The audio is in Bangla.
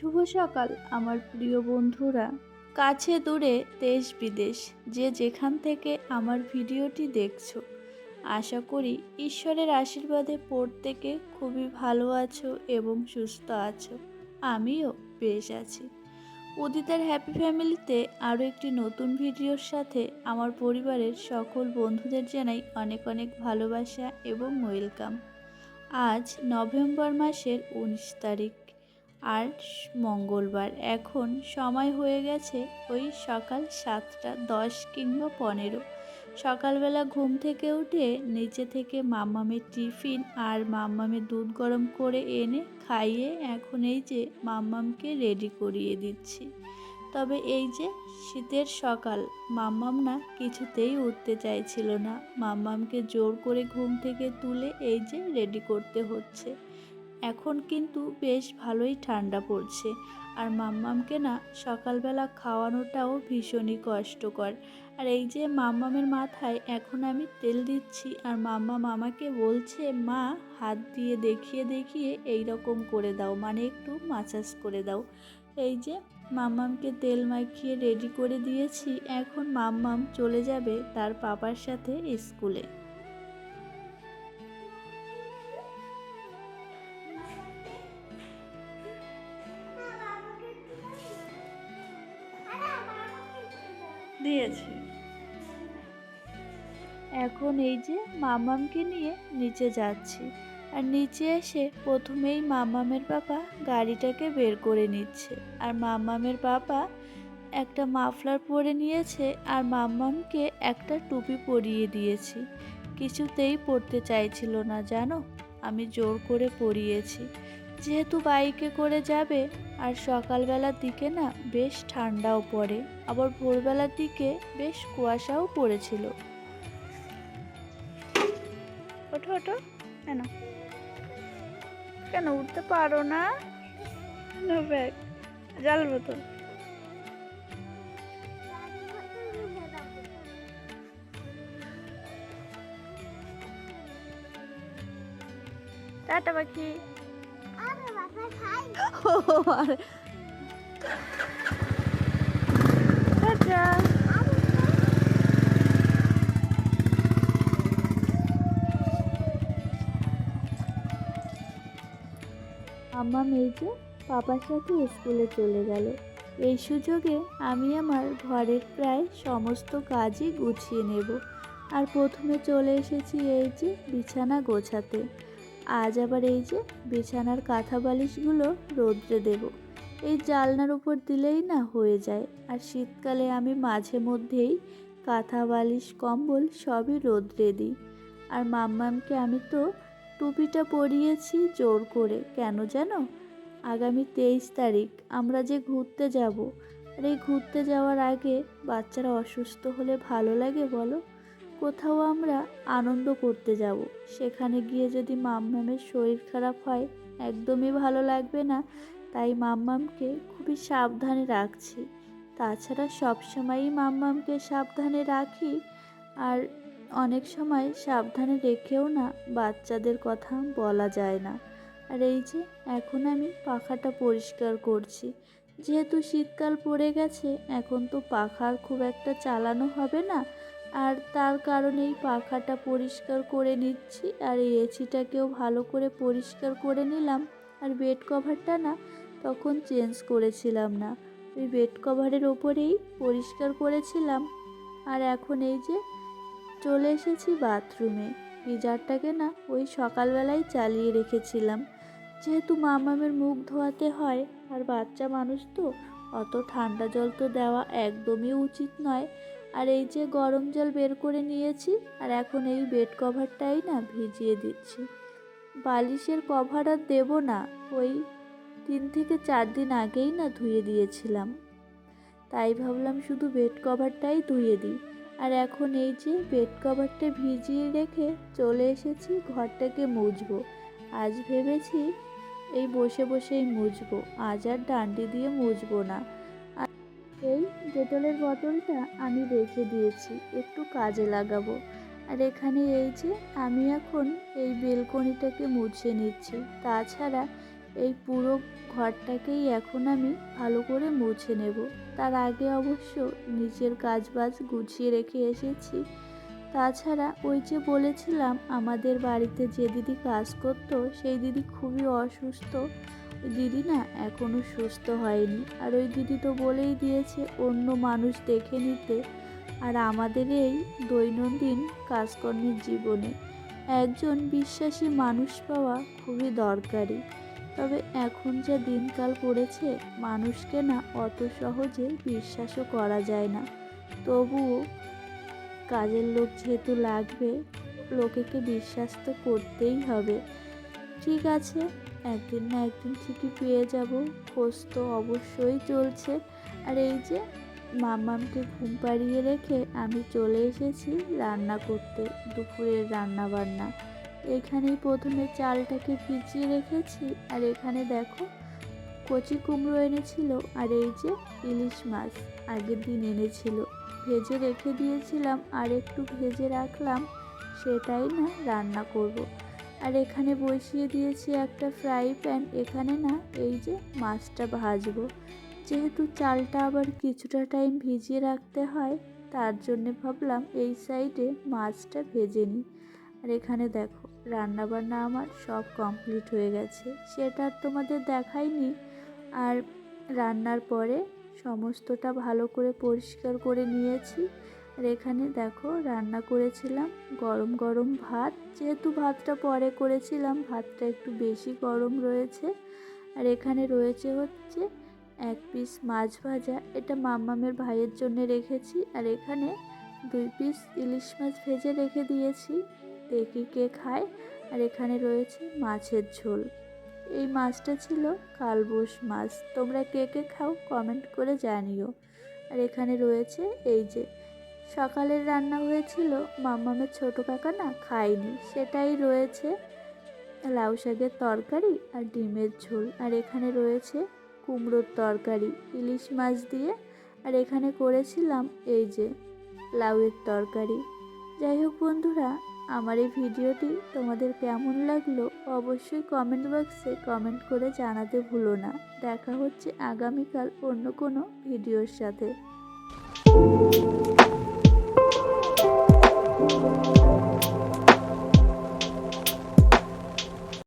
শুভ সকাল, আমার প্রিয় বন্ধুরা। কাছে দূরে দেশ বিদেশ, যে যেখান থেকে আমার ভিডিওটি দেখছ। আশা করি ঈশ্বরের আশীর্বাদে প্রত্যেকে খুবই ভালো আছো এবং সুস্থ আছো। আমিও বেশ আছি। উদিতার হ্যাপি ফ্যামিলিতে আরও একটি নতুন ভিডিওর সাথে আমার পরিবারের সকল বন্ধুদের জানাই অনেক অনেক ভালোবাসা এবং ওয়েলকাম। আজ নভেম্বর মাসের উনিশ তারিখ। আর মঙ্গলবার। এখন সময় হয়ে গেছে ওই সকাল সাতটা, দশ কিংবা পনেরো। সকালবেলা ঘুম থেকে উঠে নিচে থেকে মাম্মামের টিফিন আর মাম্মামের দুধ গরম করে এনে খাইয়ে এখন এই যে মাম্মামকে রেডি করিয়ে দিচ্ছি। তবে এই যে শীতের সকাল, মাম্মাম না কিছুতেই উঠতে চাইছিল না। মাম্মামকে জোর করে ঘুম থেকে তুলে এই যে রেডি করতে হচ্ছে। এখন কিন্তু বেশ ভালোই ঠান্ডা পড়ছে। আর মাম্মামকে না সকালবেলা খাওয়ানোটাও ভীষণই কষ্টকর। আর এই যে মাম্মামের মাথায় এখন আমি তেল দিচ্ছি আর মাম্মা মামাকে বলছে, মা, হাত দিয়ে দেখিয়ে দেখিয়ে এই রকম করে দাও মানে একটু মাসাজ করে দাও। এই যে মাম্মামকে তেল মাখিয়ে রেডি করে দিয়েছি, এখন মাম্মাম চলে যাবে তার পাপার সাথে স্কুলে। দিয়েছি। এখন এই যে মামামকে নিয়ে নিচে যাচ্ছি। আর নিচে এসে প্রথমেই মামামের বাবা গাড়িটাকে বের করে নিচ্ছে। আর মামামের বাবা একটা মাফলার পরে নিয়েছে আর মাম্মামকে একটা টুপি পরিয়ে দিয়েছি। কিছুতেই পরতে চাইছিল না, জানো? আমি জোর করে পরিয়েছি। যেহেতু বাইকে করে যাবে, আর সকালবেলার দিকে না বেশ ঠান্ডাও পড়ে, আবার ভোরবেলার দিকে বেশ কুয়াশাও পড়েছিল। ওঠো ওঠো, কেন? কেন উঠতে পারো না? ব্যাগ, জাল বোতল। টাটা, পাখি। আমার মেয়েকে পাপার সাথে স্কুলে চলে গেল। এই সুযোগে আমি আমার ঘরের প্রায় সমস্ত কাজই গুছিয়ে নেব। আর প্রথমে চলে এসেছি এই যে বিছানা গোছাতে। আজ আবার এই যে বিছানার কাঁথা বালিশগুলো রোদ্রে দেব। এই জালনার উপর দিলেই না হয়ে যায়। আর শীতকালে আমি মাঝে মধ্যেই কাঁথা বালিশ, কম্বল সবই রোদ্রে দিই। আর মাম্মামকে আমি তো টুপিটা পরিয়েছি জোর করে। কেন জানো? আগামী তেইশ তারিখ আমরা যে ঘুরতে যাব। আর এই ঘুরতে যাওয়ার আগে বাচ্চারা অসুস্থ হলে ভালো লাগে বলো? কোথাও আমরা আনন্দ করতে যাব। সেখানে গিয়ে যদি মাম্মামের শরীর খারাপ হয়, একদমই ভালো লাগবে না। তাই মাম্মামকে খুবই সাবধানে রাখছি। তাছাড়া সবসময়ই মাম্মামকে সাবধানে রাখি। আর অনেক সময় সাবধানে রেখেও না বাচ্চাদের কথা বলা যায় না। আর এই যে, এখন আমি পাখাটা পরিষ্কার করছি। যেহেতু শীতকাল পড়ে গেছে, এখন তো পাখার খুব একটা চালানো হবে না। আর তার কারণেই পাখাটা পরিষ্কার করে নিচ্ছি আর এই এসিটাকেও ভালো করে পরিষ্কার করে নিলাম। আর বেড কভারটা না তখন চেঞ্জ করেছিলাম না। ওই বেড কভারের ওপরেই পরিষ্কার করেছিলাম। আর এখন এই যে চলে এসেছি বাথরুমে। গিজারটাকে না ওই সকালবেলায় চালিয়ে রেখেছিলাম। যেহেতু মামামের মুখ ধোয়াতে হয় আর বাচ্চা মানুষ তো, অত ঠান্ডা জল তো দেওয়া একদমই উচিত নয়। আর এই যে গরম জল বের করে নিয়েছি, আর এখন এই বেড কভারটাই না ভিজিয়ে দিচ্ছি। বালিশের কভার আর দেবো না, ওই তিন থেকে চার দিন আগেই না ধুয়ে দিয়েছিলাম। তাই ভাবলাম শুধু বেড কভারটাই ধুয়ে দিই। আর এখন এই যে বেড কভারটা ভিজিয়ে রেখে চলে এসেছি, ঘরটাকে মুছবো। আজ ভেবেছি এই বসে বসেই মুছবো, আজ আর ডান্ডি দিয়ে মুছবো না। এই ডেটলের বোতলটা আমি রেখে দিয়েছি, একটু কাজে লাগাবো। আর এখানে এই যে আমি এখন এই বেলকনিটাকে মুছে নিচ্ছি, তাছাড়া এই পুরো ঘরটাকেই এখন আমি ভালো করে মুছে নেব। তার আগে অবশ্য নিজের কাজবাজ গুছিয়ে রেখে এসেছি। তাছাড়া ওই যে বলেছিলাম, আমাদের বাড়িতে যে দিদি কাজ করতো, সেই দিদি খুবই অসুস্থ। দিদি না এখনও সুস্থ হয়নি। আর ওই দিদি তো বলেই দিয়েছে অন্য মানুষ দেখে নিতে। আর আমাদের এই দৈনন্দিন কাজকর্মের জীবনে একজন বিশ্বাসী মানুষ পাওয়া খুবই দরকারি। তবে এখন যা দিনকাল পড়েছে, মানুষকে না অত সহজে বিশ্বাসও করা যায় না। তবুও কাজের লোক যেহেতু লাগবে, লোকেকে বিশ্বাস তো করতেই হবে। ঠিক আছে, একদিন না একদিন ঠিকই পেয়ে যাব। খোঁজ তো অবশ্যই চলছে। আর এই যে মামামকে ঘুম পাড়িয়ে রেখে আমি চলে এসেছি রান্না করতে, দুপুরের রান্না বান্না এখানেই প্রথমে চালটাকে ভিজিয়ে রেখেছি। আর এখানে দেখো, কচি কুমড়ো এনেছিল আর এই যে ইলিশ মাছ আগের দিন এনেছিল। ভেজে রেখে দিয়েছিলাম, আর একটু ভেজে রাখলাম, সেটাই না রান্না করব। আর এখানে বসিয়ে দিয়েছি একটা ফ্রাই প্যান। এখানে না, এই যে মাছটা ভাজবো। যেহেতু চালটা আবার কিছুটা টাইম ভিজিয়ে রাখতে হয়, তার জন্যে ভাবলাম এই সাইডে মাছটা ভেজে নিই। আর এখানে দেখো, রান্নাবান্না আমার সব কমপ্লিট হয়ে গেছে। সেটা আর তোমাদের দেখাইনি। আর রান্নার পরে সমস্তটা ভালো করে পরিষ্কার করে নিয়েছি। আর এখানে দেখো রান্না করেছিলাম গরম গরম ভাত। যেহেতু ভাতটা পরে করেছিলাম, ভাতটা একটু বেশি গরম রয়েছে। আর এখানে রয়েছে হচ্ছে এক পিস মাছ ভাজা। এটা মাম্মামের ভাইয়ের জন্য রেখেছি। আর এখানে দুই পিস ইলিশ মাছ ভেজে রেখে দিয়েছি। দেখি কে খায়। আর এখানে রয়েছে মাছের ঝোল। এই মাছটা ছিল কালবোস মাছ। তোমরা কে কে খাও কমেন্ট করে জানিও। আর এখানে রয়েছে এই যে সকালের রান্না হয়েছিল, মাম্মামের ছোটো কাকা না খায়নি, সেটাই রয়েছে। লাউ শাকের তরকারি আর ডিমের ঝোল, আর এখানে রয়েছে কুমড়োর তরকারি, ইলিশ মাছ দিয়ে। আর এখানে করেছিলাম এই যে লাউয়ের তরকারি। যাই হোক বন্ধুরা, আমার এই ভিডিওটি তোমাদের কেমন লাগল অবশ্যই কমেন্ট বক্সে কমেন্ট করে জানাতে ভুলো না। দেখা হচ্ছে আগামীকাল অন্য কোনো ভিডিওর সাথে।